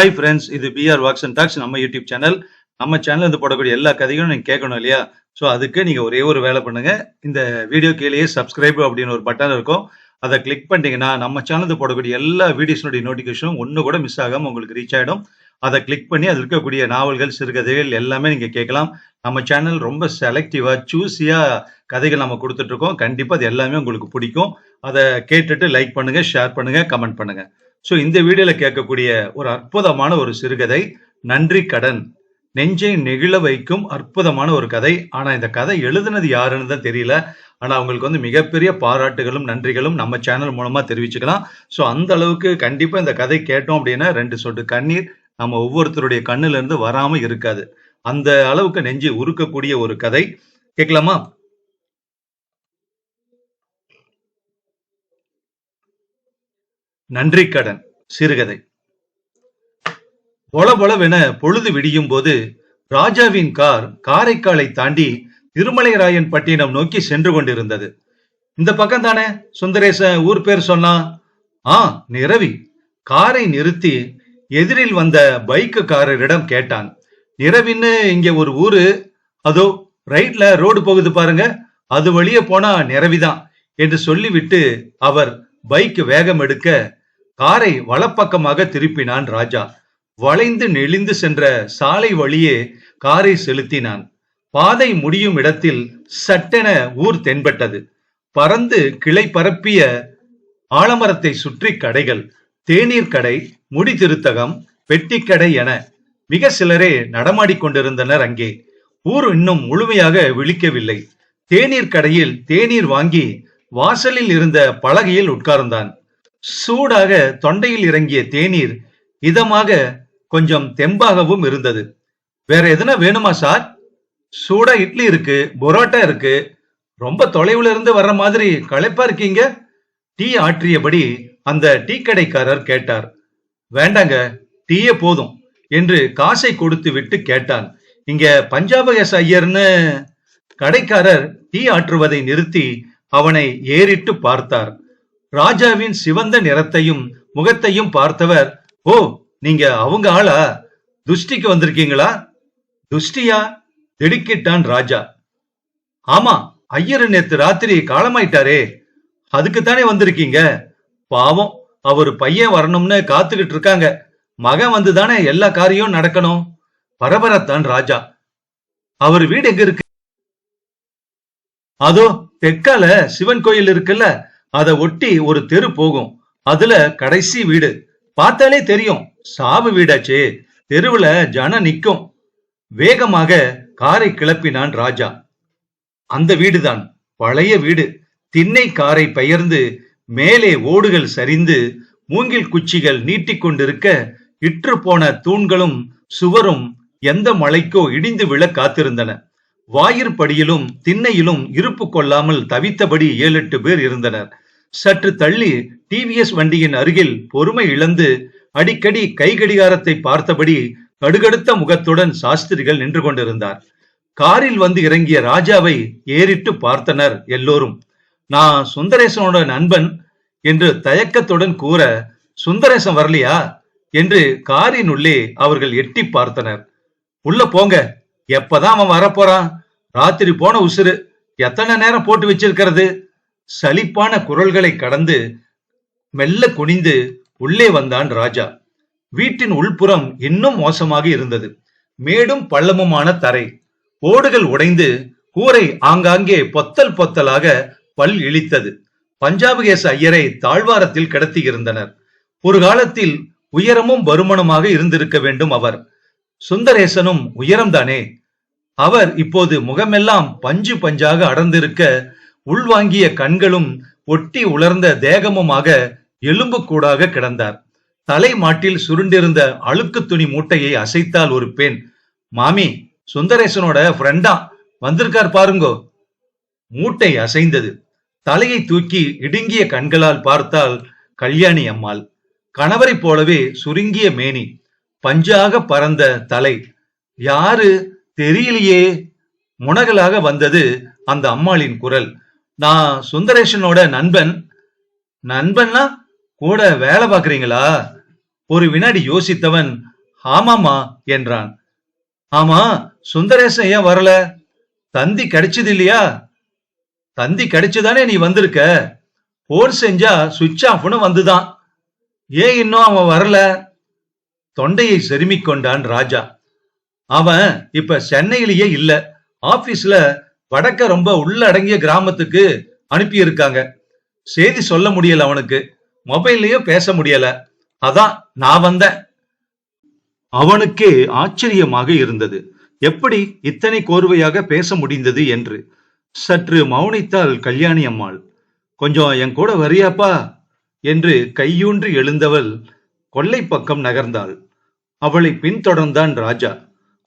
Hi friends இது PR walks and talks நம்ம YouTube channel நம்ம சேனல் இருந்து போடக்கூடிய எல்லா கதைகளும் நீங்கள் கேட்கணும் இல்லையா? ஸோ அதுக்கு நீங்கள் ஒரே ஒரு வேலை பண்ணுங்க. இந்த வீடியோ கீழேயே சப்ஸ்கிரைப் அப்படின்னு ஒரு பட்டன் இருக்கும். அதை கிளிக் பண்ணிட்டீங்கன்னா நம்ம சேனல் போடக்கூடிய எல்லா வீடியோஸினுடைய நோட்டிஃபிகேஷனும் ஒன்று கூட மிஸ் ஆகாமல் உங்களுக்கு ரீச் ஆகிடும் அதை கிளிக் பண்ணி அதில் இருக்கக்கூடிய நாவல்கள் சிறுகதைகள் எல்லாமே நீங்கள் கேட்கலாம். நம்ம சேனல் ரொம்ப செலக்டிவாக சூஸியாக கதைகள் நம்ம கொடுத்துட்ருக்கோம் கண்டிப்பாக அது எல்லாமே உங்களுக்கு பிடிக்கும். அதை கேட்டுட்டு லைக் பண்ணுங்கள் ஷேர் பண்ணுங்கள் கமெண்ட் பண்ணுங்கள் ஸோ இந்த வீடியோவில் கேட்கக்கூடிய ஒரு அற்புதமான ஒரு சிறுகதை நன்றி கடன். நெஞ்சை நெகிழ வைக்கும் அற்புதமான ஒரு கதை. ஆனால் இந்த கதை எழுதுனது யாருன்னு தான் தெரியல. ஆனால் அவங்களுக்கு வந்து மிகப்பெரிய பாராட்டுகளும் நன்றிகளும் நம்ம சேனல் மூலமாக தெரிவிச்சுக்கலாம். ஸோ அந்த அளவுக்கு கண்டிப்பாக இந்த கதை கேட்டோம் அப்படின்னா ரெண்டு சொட்டு கண்ணீர் நம்ம ஒவ்வொருத்தருடைய கண்ணுல இருந்து வராம இருக்காது. அந்த அளவுக்கு நெஞ்சு உருக்கக்கூடிய ஒரு கதை. கேட்கலாமா? நன்றி கடன் சிறுகதை. பொல பொழுது விடியும் போது ராஜாவின் கார் காரைக்காலை தாண்டி திருமலைராயன் பட்டினம் நோக்கி சென்று கொண்டிருந்தது. இந்த பக்கம் தானே சுந்தரேச ஊர் பேர் சொன்னா? ஆ நிரவி. காரை நிறுத்தி எதிரில் வந்த பைக்குக்காரரிடம் கேட்டான். நிரவின்னு இங்க ஒரு ஊரு. அதோ ரைட்ல ரோடு போகுது பாருங்க. அது வழியே போனா நிரவிதான் என்று சொல்லிவிட்டு அவர் பைக் வேகம் எடுக்க காரை வலப்பக்கமாக திருப்பினான் ராஜா. வளைந்து நெளிந்து சென்ற சாலை வழியே காரை செலுத்தினான். பாதை முடியும் இடத்தில் சட்டென ஊர் தென்பட்டது. பறந்து கிளை பரப்பிய ஆலமரத்தை சுற்றி கடைகள் தேநீர் கடை முடி திருத்தகம் பெட்டிக்கடை என மிக சிலரே நடமாடிக்கொண்டிருந்தனர் அங்கே. ஊர் இன்னும் முழுமையாக விழிக்கவில்லை. தேநீர் கடையில் தேநீர் வாங்கி வாசலில் இருந்த பலகையில் உட்கார்ந்தான். சூடாக தொண்டையில் இறங்கிய தேநீர் இதமாக கொஞ்சம் தெம்பாகவும் இருந்தது. வேற எதுனா வேணுமா சார்? சூடா இட்லி இருக்கு பொரோட்டா இருக்கு. ரொம்ப தொலைவுல இருந்து வர்ற மாதிரி களைப்பா இருக்கீங்க? டீ ஆற்றியபடி அந்த டீ கடைக்காரர் கேட்டார். வேண்டாங்க டீயே போதும் என்று காசை கொடுத்து விட்டு கேட்டான். இங்க பஞ்சாபகேச ஐயர்னு கடைக்காரர் டீ ஆற்றுவதை நிறுத்தி அவனை ஏறிட்டு பார்த்தார். ராஜாவின் சிவந்த நிறத்தையும் முகத்தையும் பார்த்தவர் ஓ நீங்க அவங்க ஆளா? துஷ்டிக்கு வந்திருக்கீங்களா? துஷ்டியா? திடுக்கிட்டான் ராஜா. ஆமா ஐயர் நேத்து ராத்திரி காலமாயிட்டாரே. அதுக்கு தானே வந்திருக்கீங்க? பாவம் அவர் பையன் வரணும்னு காத்துக்கிட்டு இருக்காங்க. மகன் வந்து தானே எல்லா காரியம் நடக்கணும். பரபரத்தான் ராஜா. அவர் வீடு எங்க இருக்கு? அதோ தெற்கால சிவன் கோயில் இருக்குல்ல அதை ஒட்டி ஒரு தெரு போகும். அதுல கடைசி வீடு. பார்த்தாலே தெரியும் சாவு வீடாச்சே. தெருவுல ஜன நிக்கும். வேகமாக காரை கிளப்பினான் ராஜா. அந்த வீடுதான் பழைய வீடு. திண்ணை காரை பெயர்ந்து மேலே ஓடுகள் சரிந்து மூங்கில் குச்சிகள் நீட்டிக்கொண்டிருக்க இற்று போன தூண்களும் சுவரும் எந்த மழைக்கோ இடிந்து விழ காத்திருந்தன. வாயிற்படியிலும் திண்ணையிலும் இருப்பு கொள்ளாமல் தவித்தபடி ஏழு எட்டு பேர் இருந்தனர். சற்று தள்ளி டிவிஎஸ் வண்டியின் அருகில் பொறுமை இழந்து அடிக்கடி கை கடிகாரத்தை பார்த்தபடி கடுகடுத்த முகத்துடன் சாஸ்திரிகள் நின்று கொண்டிருந்தார். காரில் வந்து இறங்கிய ராஜாவை ஏறிட்டு பார்த்தனர் எல்லோரும். நான் சுந்தரேசனோட நண்பன் என்று தயக்கத்துடன் கூற சுந்தரேசன் வரலையா? என்று காரின் உள்ளே அவர்கள் எட்டி பார்த்தனர். உள்ள போங்க எப்பதான் அவன் வரப்போறான்? ராத்திரி போன உசுறு. எத்தனை நேரம் போட்டு வச்சிருக்கிறது? சலிப்பான குரல்களை கடந்து மெல்ல குனிந்து உள்ளே வந்தான் ராஜா. வீட்டின் உள்புறம் இன்னும் மோசமாக இருந்தது. மேடும் பள்ளமுமான தரை. ஓடுகள் உடைந்து கூரை ஆங்காங்கே பொத்தல் பொத்தலாக பல் இழித்தது. பஞ்சாபகேச ஐயரை தாழ்வாரத்தில் கிடத்தி இருந்தனர். ஒரு காலத்தில் உயரமும் வருமனமாக இருந்திருக்க வேண்டும் அவர். சுந்தரேசனும் உயரம்தானே? அவர் இப்போது முகமெல்லாம் பஞ்சு பஞ்சாக அடர்ந்திருக்க உள்வாங்கிய கண்களும் ஒட்டி உலர்ந்த தேகமுமாக எலும்பு கூடாக கிடந்தார். தலை மாட்டில் சுருண்டிருந்த அழுக்கு துணி மூட்டையை அசைத்தால் ஒரு பெண் மாமி சுந்தரேசனோட ஃப்ரெண்டா வந்திருக்கார் பாருங்கோ. மூட்டை அசைந்தது. தலையை தூக்கி இடுங்கிய கண்களால் பார்த்தால் கல்யாணி அம்மாள். கணவரை போலவே சுருங்கிய மேனி பஞ்சாக பறந்த தலை. யாரு? தெரியலையே. முனகலாக வந்தது அந்த அம்மாளின் குரல். நான் சுந்தரேஷனோட நண்பன். நண்பன்னா கூட வேலை பாக்குறீங்களா ஒரு வினாடி யோசித்தவன். ஆமாமா என்றான். ஆமா சுந்தரேசன் ஏன் வரல? தந்தி கிடைச்சது இல்லையா? தந்தி கிடைச்சுதானே நீ வந்திருக்க? போன் செஞ்சா சுவிட்ச் ஆஃப்னு வந்துதான். ஏன் இன்னும் அவன் வரல? தொண்டையை செருமிக் கொண்டான் ராஜா. அவன் இப்ப சென்னையிலேயே இல்ல. ஆபீஸ்ல வடக்க ரொம்ப உள்ள அடங்கிய கிராமத்துக்கு அனுப்பி இருக்காங்க செய்தி சொல்ல முடியல அவனுக்கு. மொபைல்லயும் பேச முடியல. அதான் நான் வந்தேன். அவனுக்கே ஆச்சரியமாக இருந்தது. எப்படி இத்தனை கோர்வையாக பேச முடிந்தது என்று. சற்று மௌனித்தாள் கல்யாணி அம்மாள். கொஞ்சம் என் கூட வரியாப்பா என்று கையூன்றி எழுந்தவள் கொல்லை பக்கம் நகர்ந்தாள். அவளை பின்தொடர்ந்தான் ராஜா.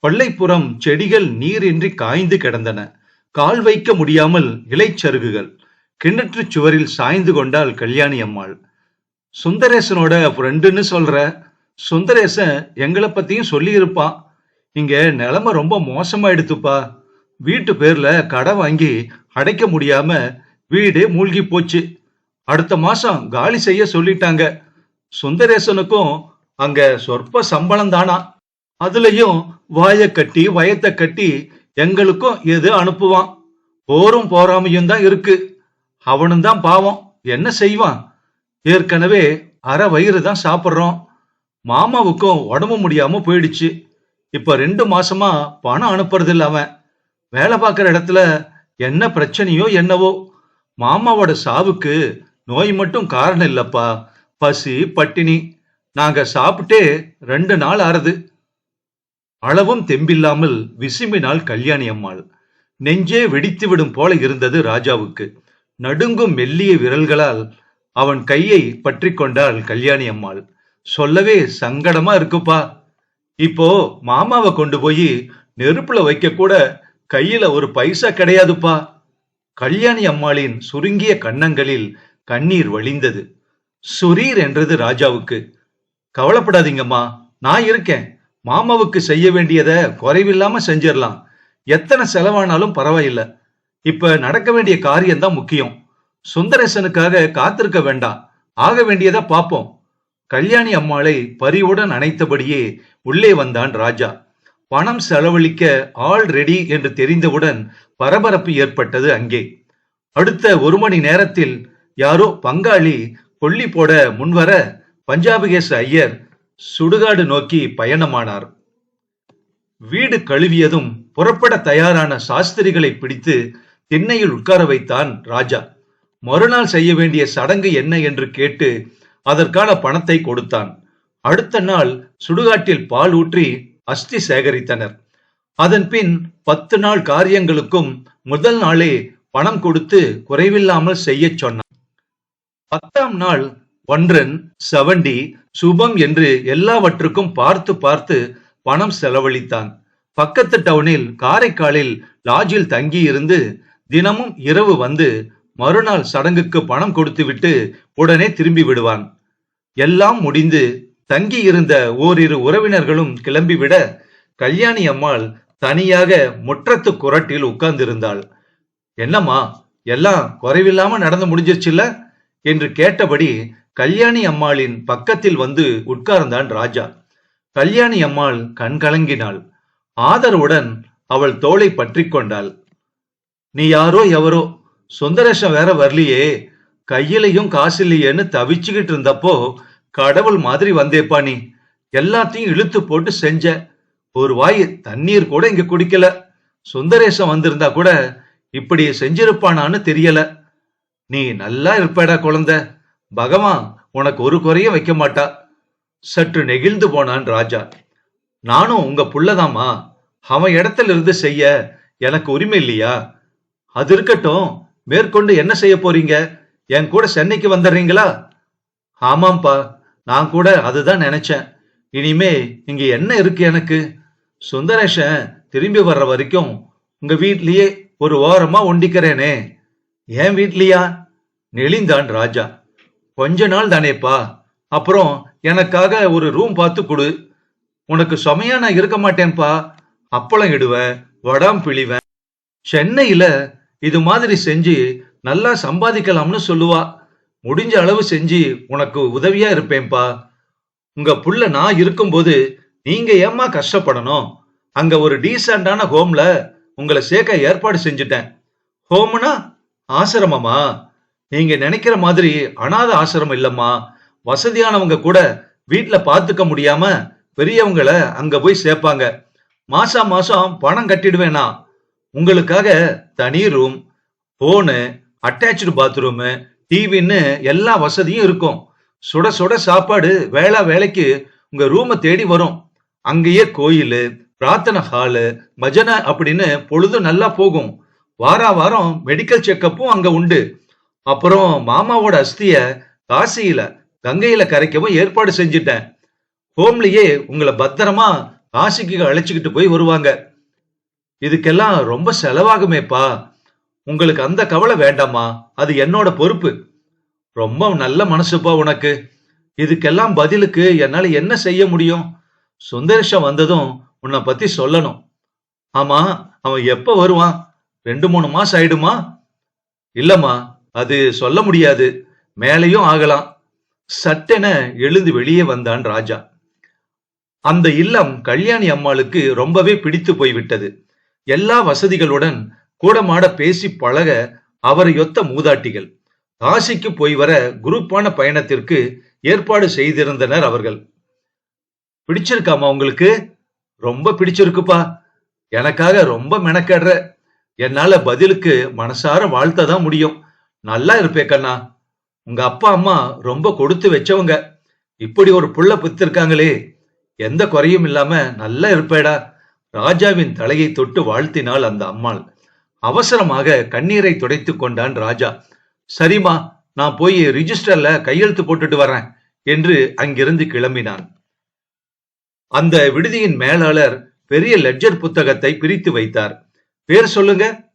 கொல்லைப்புறம் செடிகள் நீரின்றி காய்ந்து கிடந்தன. கால் வைக்க முடியாமல் இலைச்சருகுகள். கிணற்று சுவரில் சாய்ந்து கொண்டாள் கல்யாணி அம்மாள். சுந்தரேசனோட ஃப்ரெண்டுன்னு சொல்ற. சுந்தரேசன் எங்களை பத்தியும் சொல்லியிருப்பான் இங்க நிலைமை ரொம்ப மோசமா எடுத்துப்பா வீட்டு பேர்ல கடை வாங்கி அடைக்க முடியாம வீடு மூழ்கி போச்சு. அடுத்த மாசம் காலி செய்ய சொல்லிட்டாங்க. சுந்தரேசனுக்கும் அங்க சொற்ப சம்பளம் தானா? அதுலயும் வாய கட்டி வயத்தை கட்டி எங்களுக்கும் எது அனுப்புவான்? போரும் போறாமையும் தான் இருக்கு. அவனும் தான் பாவம். என்ன செய்வான்? ஏற்கனவே அரை வயிறு தான் சாப்பிட்றோம். மாமாவுக்கும் உடம்பு முடியாம போயிடுச்சு. இப்ப ரெண்டு மாசமா பணம் அனுப்புறதில்ல அவன். வேலை பார்க்குற இடத்துல என்ன பிரச்சனையோ என்னவோ. மாமாவோட சாவுக்கு நோய் மட்டும் காரணம் இல்லப்பா. பசி பட்டினி. நாங்க சாப்பிட்டே ரெண்டு நாள் ஆறுது. அளவும் தெம்பில்லாமல் விசும்பினாள் கல்யாணி அம்மாள். நெஞ்சே வெடித்து விடும் போல இருந்தது ராஜாவுக்கு. நடுங்கும் மெல்லிய விரல்களால் அவன் கையை பற்றி கொண்டாள் கல்யாணி அம்மாள். சொல்லவே சங்கடமா இருக்குப்பா. இப்போ மாமாவை கொண்டு போய் நெருப்புல வைக்க கூட கையில ஒரு பைசா கிடையாதுப்பா. கல்யாணி அம்மாளின் சுருங்கிய கன்னங்களில் கண்ணீர் வழிந்தது. சுரீர் என்றது ராஜாவுக்கு. கவலைப்படாதீங்கம்மா நான் இருக்கேன். மாமாவுக்கு செய்ய வேண்டியதை குறைவில்லாம செஞ்சிடலாம். எத்தனை செலவானாலும் பரவாயில்லை. இப்ப நடக்க வேண்டிய காரியம்தான் முக்கியம். சுந்தரேசனுக்காக காத்திருக்க வேண்டாம். ஆக வேண்டியதை பார்ப்போம் கல்யாணி அம்மாளை பரிவுடன் அணைத்தபடியே உள்ளே வந்தான் ராஜா. பணம் செலவழிக்க ஆல் ரெடி என்று தெரிந்தவுடன் பரபரப்பு ஏற்பட்டது அங்கே. அடுத்த ஒரு மணி நேரத்தில் யாரோ பங்காளி கொல்லி போட முன்வர பஞ்சாபகேச ஐயர் சுடுகாடு நோக்கி பயணமானார். வீடு கழுவியதும் புறப்பட தயாரான சாஸ்திரிகளை பிடித்து திண்ணையில் உட்கார வைத்தான் ராஜா. மறுநாள் செய்ய வேண்டிய சடங்கு என்ன என்று கேட்டு அதற்கான பணத்தை கொடுத்தான். அடுத்த நாள் சுடுகாட்டில் பால் ஊற்றி அஸ்தி சேகரித்தனர். அதன் பின் பத்து நாள் காரியங்களுக்கும் முதல் நாளே பணம் கொடுத்து குறைவில்லாமல் செய்யச் சொன்னான் பத்தாம் நாள் ஒன்றன் செவண்டி சுபம் என்று எல்லாவற்றுக்கும் பார்த்து பார்த்து பணம் செலவழித்தான். பக்கத்து டவுனில் காரைக்காலில் லாட்ஜில் தங்கி இருந்து தினமும் இரவு வந்து மறுநாள் சடங்குக்கு பணம் கொடுத்துவிட்டு உடனே திரும்பி விடுவான். எல்லாம் முடிந்து தங்கி இருந்த ஓரிரு உறவினர்களும் கிளம்பிவிட கல்யாணி அம்மாள் தனியாக முற்றத்து குரட்டில் உட்கார்ந்திருந்தாள். என்னம்மா எல்லாம் குறைவில்லாம நடந்து முடிஞ்சிருச்சுல்ல? என்று கேட்டபடி கல்யாணி அம்மாளின் பக்கத்தில் வந்து உட்கார்ந்தான் ராஜா. கல்யாணி அம்மாள் கண்கலங்கினாள் ஆதரவுடன் அவள் தோளை பற்றி கொண்டாள். நீ யாரோ எவரோ? சுந்தரேஷன் வேற வரலையே. கையிலையும் காசில்லையேன்னு தவிச்சுக்கிட்டு இருந்தப்போ கடவுள் மாதிரி வந்தேப்பா நீ. எல்லாத்தையும் இழுத்து போட்டு செஞ்ச. ஒரு வாய் தண்ணீர் கூட இங்க குடிக்கல. சுந்தரேசன் வந்திருந்தா கூட இப்படி செஞ்சிருப்பானான்னு தெரியல. நீ நல்லா இருப்படா குழந்தை. பகவான் உனக்கு ஒரு குறையும் வைக்க மாட்டா. சற்று நெகிழ்ந்து போனான் ராஜா. நானும் உங்க புள்ளதாமா அவன் இடத்துல இருந்து செய்ய எனக்கு உரிமை இல்லையா? அது இருக்கட்டும். மேற்கொண்டு என்ன செய்ய போறீங்க? என் கூட சென்னைக்கு வந்துடுறீங்களா? ஆமாம்ப்பா. நான் கூட அதுதான் நினைச்சேன். இனிமே இங்க என்ன இருக்கு எனக்கு? சுந்தரேஷன் திரும்பி வர்ற வரைக்கும் உங்க வீட்லயே ஒரு ஓரமா ஒண்டிக்கிறேனே. ஏன் வீட்லயா? நெளிந்தான் ராஜா. கொஞ்ச நாள் தானேப்பா. அப்புறம் எனக்காக ஒரு ரூம் பார்த்து கொடு. உனக்கு சுமையா நான் இருக்க மாட்டேன்ப்பா. அப்பளம் இடுவேன் வடாம் பிழிவேன் சென்னையில இது மாதிரி செஞ்சு நல்லா சம்பாதிக்கலாம்னு சொல்லுவா. முடிஞ்ச அளவு செஞ்சு உனக்கு உதவியா இருப்பேன்பா உங்க புள்ள நான் இருக்கும்போது நீங்க ஏம்மா கஷ்டப்படணும்? அங்க ஒரு டீசெண்டான ஹோம்ல உங்களை சேர்க்க ஏற்பாடு செஞ்சுட்டேன். ஹோம்னா ஆசிரமமா? நீங்க நினைக்கிற மாதிரி அனாத ஆசிரமம் இல்லம்மா. வசதியானவங்க கூட வீட்டுல பாத்துக்க முடியாம பெரியவங்களை அங்க போய் சேர்ப்பாங்க மாசா மாசம் பணம் கட்டிடுவேனா? உங்களுக்காக தனி ரூம் போனு அட்டாச்சு பாத்ரூமு டிவின்னு எல்லா வசதியும் இருக்கும். சுட சுட சாப்பாடு வேளா வேலைக்கு உங்க ரூமை தேடி வரும். அங்கேயே கோயில் பிரார்த்தனை ஹாலு பஜனை அப்படின்னு பொழுது நல்லா போகும். வாரா வாரம் மெடிக்கல் செக்கப்பும் அங்க உண்டு. அப்புறம் மாமாவோட அஸ்திய காசியில கங்கையில கரைக்கவும் ஏற்பாடு செஞ்சுட்டேன். ஹோம்லயே உங்களை பத்திரமா காசிக்கு அழைச்சிக்கிட்டு போய் வருவாங்க. இதுக்கெல்லாம் ரொம்ப செலவாகுமேப்பா. உங்களுக்கு அந்த கவலை வேண்டாமா அது என்னோட பொறுப்பு. ரொம்ப நல்ல மனசுப்பா உனக்கு. இதுக்கெல்லாம் பதிலுக்கு என்னால என்ன செய்ய முடியும்? சுந்தரேஷம் வந்ததும் உன்னை பத்தி சொல்லணும். ஆமா அவன் எப்ப வருவான்? ரெண்டு மூணு மாசம் ஆயிடுமா? இல்லம்மா அது சொல்ல முடியாது. மேலையும் ஆகலாம். சட்டென எழுந்து வெளியே வந்தான் ராஜா. அந்த இல்லம் கல்யாணி அம்மாளுக்கு ரொம்பவே பிடித்து போய்விட்டது. எல்லா வசதிகளுடன் கூடமாட பேசி பழக அவரையொத்த மூதாட்டிகள். காசிக்கு போய் வர குரூப்பான பயணத்திற்கு ஏற்பாடு செய்திருந்தனர் அவர்கள். பிடிச்சிருக்காமா உங்களுக்கு? ரொம்ப பிடிச்சிருக்குப்பா. எனக்காக ரொம்ப மெனக்கடுற. என்னால பதிலுக்கு மனசார வாழ்த்த தான் முடியும். நல்லா இருப்பே கண்ணா. உங்க அப்பா அம்மா ரொம்ப கொடுத்து வச்சவங்க. இப்படி ஒரு புள்ள பெத்திருக்காங்களே. எந்த குறையும் இல்லாம நல்லா இருப்பேடா. ராஜாவின் தலையை தொட்டு வாழ்த்தினாள் அந்த அம்மாள். அவசரமாக கண்ணீரை துடைத்து கொண்டான் ராஜா. சரிம்மா நான் போய் ரிஜிஸ்டர்ல கையெழுத்து போட்டுட்டு வரேன் என்று அங்கிருந்து கிளம்பினான். அந்த விடுதியின் மேலாளர் பெரிய லெட்ஜர் புத்தகத்தை பிரித்து வைத்தார். பேர் சொல்லுங்க?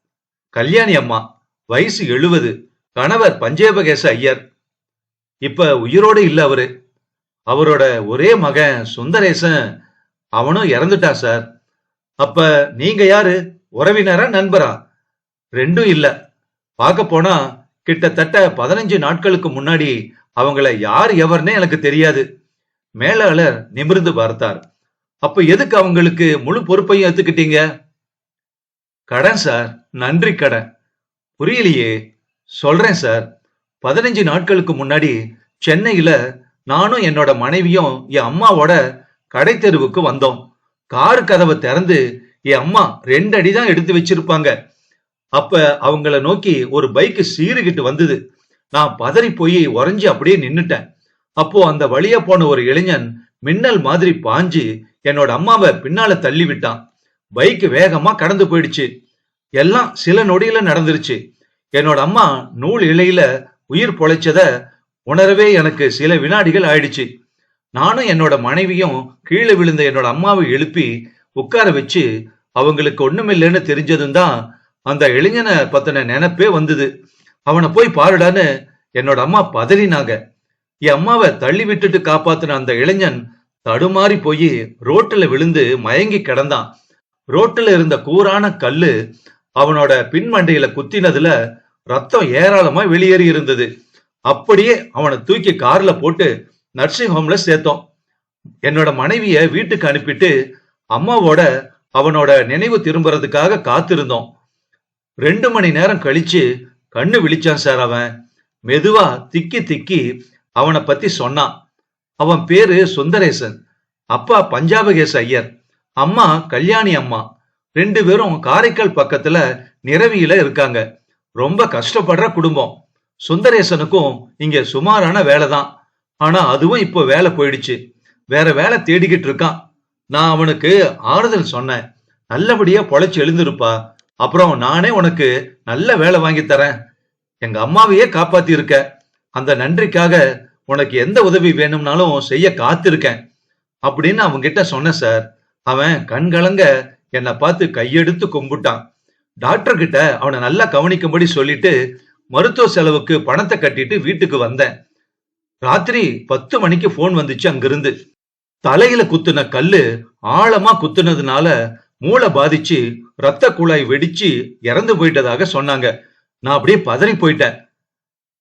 கல்யாணி அம்மா வயசு எழுவது. கணவர் பஞ்சேபகேச ஐயர். இப்ப உயிரோடு இல்ல அவரு. அவரோட ஒரே மகன் சுந்தரேசன் அவனும் இறந்துட்டான் சார். அப்ப நீங்க யாரு? உறவினரா நண்பரா? ரெண்டும் இல்ல. பார்க்க போனா கிட்டத்தட்ட பதினஞ்சு நாட்களுக்கு முன்னாடி அவங்கள யார் எவர்னே எனக்கு தெரியாது. மேலாளர் நிமிர்ந்து பார்த்தார். அப்ப எதுக்கு அவங்களுக்கு முழு பொறுப்பையும் எடுத்துக்கிட்டீங்க? கடன் சார் நன்றி கடன். புரியலையே. சொல்றேன் சார். பதினஞ்சு நாட்களுக்கு முன்னாடி சென்னையில நானும் என்னோட மனைவியும் என் அம்மாவோட கடை தெருவுக்கு வந்தோம். காரு கதவை திறந்து என் அம்மா ரெண்டு அடி தான் எடுத்து வச்சிருப்பாங்க. அப்ப அவங்கள நோக்கி ஒரு பைக் சீறுகிட்டு வந்தது. நான் பதறி போய் உறைஞ்சி அப்படியே நின்னுட்டேன். அப்போ அந்த வழியா போன ஒரு இளைஞன் மின்னல் மாதிரி பாஞ்சு என்னோட அம்மாவை பின்னால தள்ளி விட்டான். பைக் வேகமா கடந்து போயிடுச்சு. எல்லாம் சில நொடியில நடந்துருச்சு. என்னோட அம்மா நூல் இலையில உயிர் பொழைச்சத உணரவே எனக்கு சில வினாடிகள் ஆயிடுச்சு. நானும் என்னோட மனைவியும் கீழே விழுந்த என்னோட அம்மாவை எழுப்பி உட்கார வச்சு அவங்களுக்கு ஒண்ணுமில்லைன்னு தெரிஞ்சதும் தான் அந்த இளைஞனை பத்தின நினைப்பே வந்தது. அவனை போய் பாருடான்னு என்னோட அம்மா பதறினாங்க. என் அம்மாவை தள்ளி விட்டுட்டு காப்பாத்தின அந்த இளைஞன் தடுமாறி போய் ரோட்டில் விழுந்து மயங்கி கிடந்தான். ரோட்டில் இருந்த கூரான கல்லு அவனோட பின்மண்டையில குத்தினதுல ரத்தம் ஏராளமா வெளியேறி இருந்தது. அப்படியே அவனை தூக்கி கார்ல போட்டு நர்சிங் ஹோம்ல சேர்த்தோம். என்னோட மனைவிய வீட்டுக்கு அனுப்பிட்டு அம்மாவோட அவனோட நினைவு திரும்புறதுக்காக காத்திருந்தோம். ரெண்டு மணி நேரம் கழிச்சு கண்ணு விழிச்சான் சார் அவன். மெதுவா திக்கி திக்கி அவனை பத்தி சொன்னான். அவன் பேரு சுந்தரேசன். அப்பா பஞ்சாபகேஷ் ஐயர். அம்மா கல்யாணி அம்மா. ரெண்டு பேரும் காரைக்கால் பக்கத்துல நிறவியில இருக்காங்க. ரொம்ப கஷ்டப்படுற குடும்பம். சுந்தரேசனுக்கும் இங்க சுமாரான வேலை தான் ஆனா அதுவும் இப்போ வேலை போயிடுச்சு. வேற வேலை தேடிக்கிட்டு இருக்கான். நான் அவனுக்கு ஆறுதல் சொன்னேன். நல்லபடியா பொழைச்சு எழுந்திருப்பா. அப்புறம் நானே உனக்கு நல்ல வேலை வாங்கி தரேன். எங்க அம்மாவையே காப்பாத்தி இருக்க அந்த நன்றிக்காக உனக்கு எந்த உதவி வேணும்னாலும் செய்ய காத்திருக்கேன். அப்படின்னு அவன்கிட்ட சொன்னேன் சார். அவன் கண்கலங்க என்னை பார்த்து கையெடுத்து கும்பிட்டான். டாக்டர் கிட்ட அவனை நல்லா கவனிக்கும்படி சொல்லிட்டு மருத்துவ செலவுக்கு பணத்தை கட்டிட்டு வீட்டுக்கு வந்தேன். ராத்திரி பத்து மணிக்கு போன் வந்துச்சு அங்கிருந்து. தலையில குத்துன கல்லு ஆழமா குத்துனதுனால மூளை பாதிச்சு ரத்த குழாய் வெடிச்சு இறந்து போயிட்டதாக சொன்னாங்க. நான் அப்படியே பதறி போயிட்டேன்.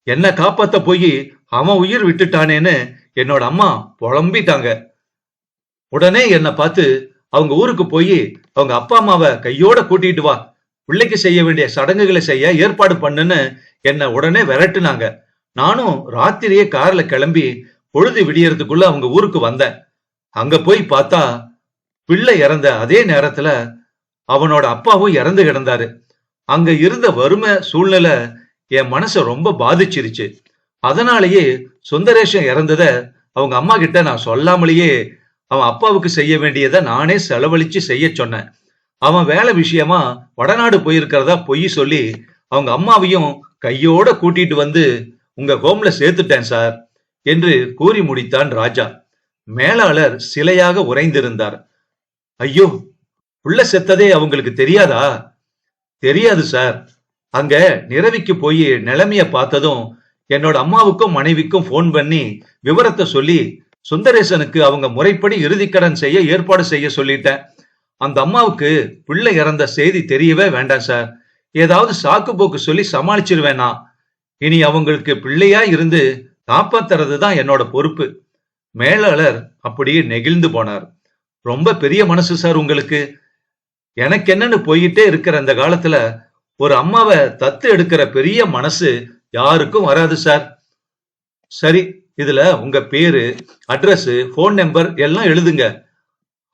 என்ன காப்பாத்த போய் அவன் உயிர் விட்டுட்டானேன்னு என்னோட அம்மா புலம்பிட்டாங்க. உடனே என்னை பார்த்து அவங்க ஊருக்கு போய் அவங்க அப்பா அம்மாவை கையோட கூட்டிட்டு வா. பிள்ளைக்கு செய்ய வேண்டிய சடங்குகளை செய்ய ஏற்பாடு பண்ணுன்னு என்னை உடனே விரட்டுனாங்க. நானும் ராத்திரியே கார்ல கிளம்பி பொழுது விடியறதுக்குள்ள அவங்க ஊருக்கு வந்தேன். அங்க போய் பார்த்தா பிள்ளை இறந்த அதே நேரத்துல அவனோட அப்பாவும் இறந்து கிடந்தாரு. அங்க இருந்த வறுமை சூழ்நிலை என் மனசை ரொம்ப பாதிச்சிருச்சு. அதனாலேயே சுந்தரேஷன் இறந்தத அவங்க அம்மா கிட்ட நான் சொல்லாமலேயே அவன் அப்பாவுக்கு செய்ய வேண்டியதை நானே செலவழிச்சு செய்ய சொன்னேன். அவன் வேலை விஷயமா வடநாடு போயிருக்கிறதா பொய் சொல்லி அவங்க அம்மாவையும் கையோட கூட்டிட்டு வந்து உங்க ஹோம்ல சேர்த்துட்டேன் சார் என்று கூறி முடித்தான் ராஜா. மேலாளர் சிலையாக உறைந்திருந்தார். ஐயோ உள்ள செத்ததே அவங்களுக்கு தெரியாதா? தெரியாது சார் அங்க நிறவிக்கு போய் நிலைமைய பார்த்ததும் என்னோட அம்மாவுக்கும் மனைவிக்கும் ஃபோன் பண்ணி விவரத்தை சொல்லி சுந்தரேசனுக்கு அவங்க முறைப்படி இறுதிக்கடன் செய்ய ஏற்பாடு செய்ய சொல்லிட்டேன். அந்த அம்மாவுக்கு பிள்ளை இறந்த செய்தி தெரியவே வேண்டாம் சார் ஏதாவது சாக்கு போக்கு சொல்லி சமாளிச்சிருவேனா? இனி அவங்களுக்கு பிள்ளையா இருந்து காப்பாத்துறது தான் என்னோட பொறுப்பு. மேலாளர் அப்படியே நெகிழ்ந்து போனார். ரொம்ப பெரிய மனசு சார் உங்களுக்கு. எனக்கு என்னன்னு போயிட்டே இருக்கிற அந்த காலத்துல ஒரு அம்மாவை தத்து எடுக்கிற பெரிய மனசு யாருக்கும் வராது சார் சரி இதுல உங்க பேரு அட்ரஸ் ஃபோன் நம்பர் எல்லாம் எழுதுங்க.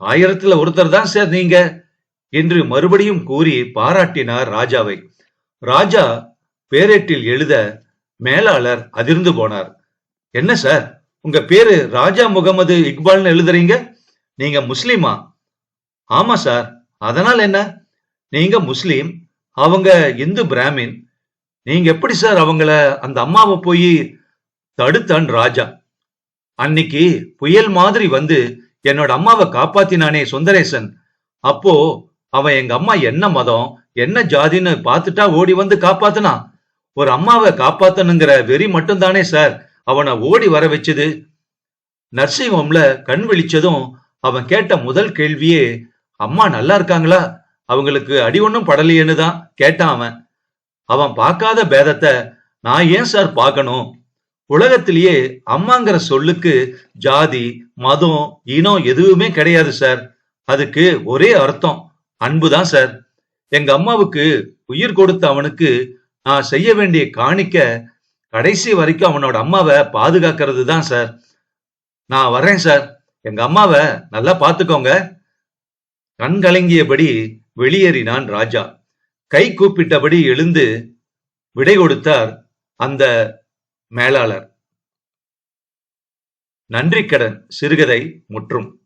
ஆயிரத்துல ஒருத்தர் தான் சார் நீங்க என்று மறுபடியும் கூறி பாராட்டினார் ராஜாவை. ராஜா பேரேட்டில் எழுத மேலாளர் அதிர்ந்து போனார். என்ன சார்? உங்க பேரு ராஜா முகமது இக்பால்னு எழுதுறீங்க? நீங்க முஸ்லீமா? ஆமா சார். அதனால் என்ன? நீங்க முஸ்லீம் அவங்க இந்து பிராமின். நீங்க எப்படி சார் அவங்கள அந்த அம்மாவை போய் தடுத்தான் ராஜா? அன்னைக்கு புயல் மாதிரி வந்து என்னோட அம்மாவை காப்பாத்தினானே சுந்தரேசன். அப்போ அவன் எங்க அம்மா என்ன மதம் என்ன ஜாதின்னு பார்த்துட்டா ஓடி வந்து காப்பாத்தினான் ஒரு அம்மாவை காப்பாத்தணுங்கிற வெறி மட்டும்தானே சார் அவனை ஓடி வர வச்சது. நர்சிங்ஹோம்ல கண் விழிச்சதும் அவன் கேட்ட முதல் கேள்வியே அம்மா நல்லா இருக்காங்களா? அவங்களுக்கு அடி ஒன்றும் படலையேன்னு தான் கேட்டான் அவன். அவன் பார்க்காத பேதத்தை நான் ஏன் சார் பார்க்கணும்? உலகத்திலேயே அம்மாங்கிற சொல்லுக்கு ஜாதி மதம் இனம் எதுவுமே கிடையாது சார் அதுக்கு ஒரே அர்த்தம். அன்புதான் சார் எங்க அம்மாவுக்கு உயிர் கொடுத்த அவனுக்கு நான் செய்ய வேண்டிய காணிக்க கடைசி வரைக்கும் அவனோட அம்மாவை பாதுகாக்கிறது தான் சார் நான் வர்றேன் சார் எங்க அம்மாவை நல்லா பாத்துக்கோங்க. கண் கலங்கியபடி வெளியேறினான் ராஜா. கை கூப்பிட்டபடி எழுந்து விடை கொடுத்தார் அந்த மேலாளர். நன்றி கடன் சிறுகதை முற்றும்.